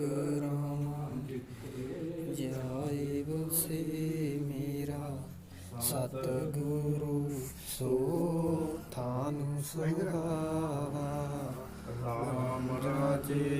ਪੂਜ ਕਰਾਮਾ ਜਾਏ ਬਸੇ ਮੇਰਾ ਸਤ ਗੁਰੂ ਸੋ ਥਾਨ ਸੁਹਾਵਾ ਰਾਮ ਰਾਜੇ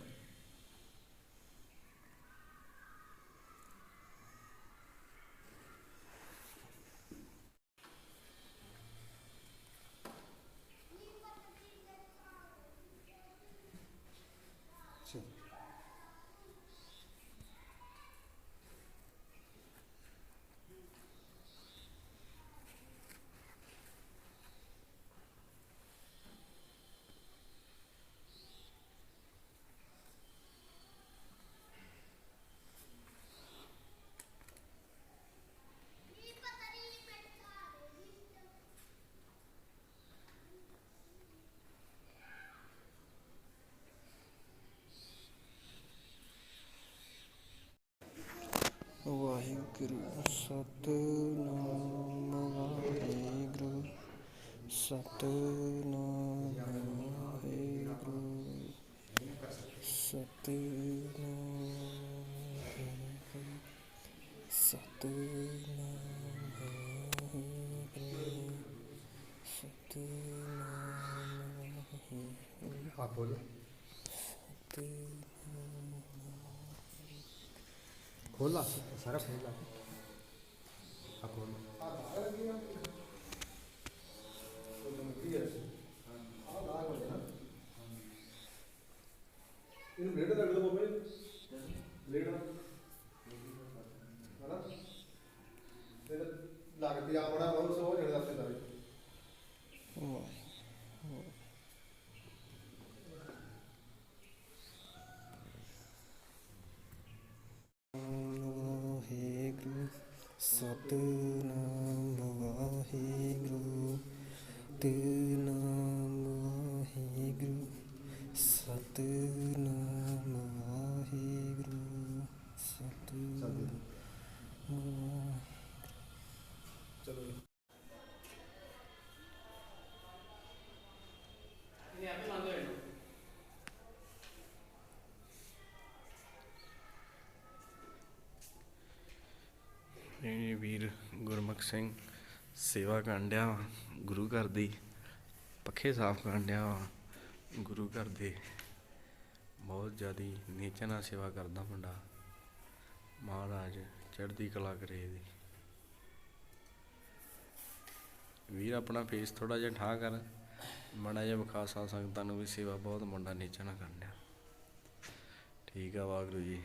ਆ ਵਾਹਿਗੁਰੂ ਸਤਨਾਮ ਵਾਹਿਗੁਰੂ ਸਤਨਾਮ ਵਾਹਿਗੁਰੂ ਸਤਨਾਮ ਸਤਨਾਮ ਵਾਹਿਗੁਰੂ ਸਤਨਾਮ ਵਾਹਿਗੁਰੂ। ਆ ਖੋਲ ਖੋਲਾ ਸਾਰਾ ਖੋਲਾ। ਆ ਖੋਲ। ਇਹਨੂੰ ਬਲੇਡ ਰੱਖ ਦੋ ਬਾਬਾ ਜੀ ਬਲੇਡ ਹਣਾ ਤੇ ਲੱਗਦੀ ਆ ਬੜਾ ਬਹੁਤ ਸੋ ਜਿਹੜੇ ਦੱਸੇ ਸਾਰੇ ਵਾਹਿਗੁਰੂ ਸਤਨਾਮ ਵੀਰ ਗੁਰਮੁਖ ਸਿੰਘ ਸੇਵਾ ਕਰਨ ਡਿਆ ਵਾ, ਗੁਰੂ ਘਰ ਦੀ, ਪੱਖੇ ਸਾਫ਼ ਕਰਨ ਡਿਆ ਵਾ, ਗੁਰੂ ਘਰ ਦੇ। ਬਹੁਤ ਜ਼ਿਆਦੀ ਨੀਚੇ ਨਾਲ ਸੇਵਾ ਕਰਦਾ ਮੁੰਡਾ। ਮਹਾਰਾਜ ਚੜ੍ਹਦੀ ਕਲਾ ਕਰੇ ਇਹਦੀ। ਵੀਰ, ਆਪਣਾ ਫੇਸ ਥੋੜਾ ਜਿਹਾ ਠਾ ਕਰ। ਮਾੜਾ ਜਿਹਾ ਵਿਖਾ ਸਾ ਸੰਗਤਾਂ ਨੂੰ ਵੀ ਸੇਵਾ ਬਹੁਤ ਮੁੰਡਾ ਨੀਚੇ ਨਾਲ ਕਰਨ ਡਿਆ। ਠੀਕ ਆ ਵਾਹਿਗੁਰੂ ਜੀ।